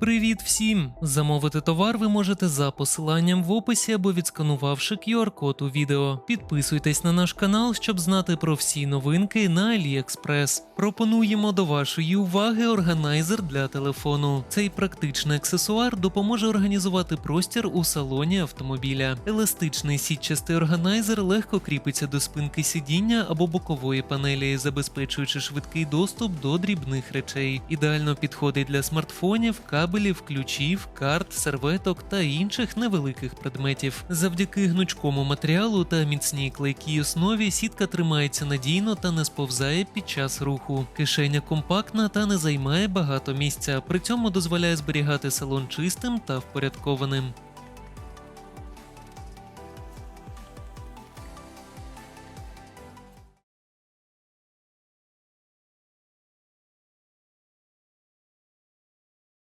Привіт всім! Замовити товар ви можете за посиланням в описі або відсканувавши QR-код у відео. Підписуйтесь на наш канал, щоб знати про всі новинки на AliExpress. Пропонуємо до вашої уваги органайзер для телефону. Цей практичний аксесуар допоможе організувати простір у салоні автомобіля. Еластичний сітчастий органайзер легко кріпиться до спинки сидіння або бокової панелі, забезпечуючи швидкий доступ до дрібних речей. Ідеально підходить для смартфонів, кабелів, ключів, карт, серветок та інших невеликих предметів. Завдяки гнучкому матеріалу та міцній клейкій основі сітка тримається надійно та не сповзає під час руху. Кишеня компактна та не займає багато місця, при цьому дозволяє зберігати салон чистим та впорядкованим.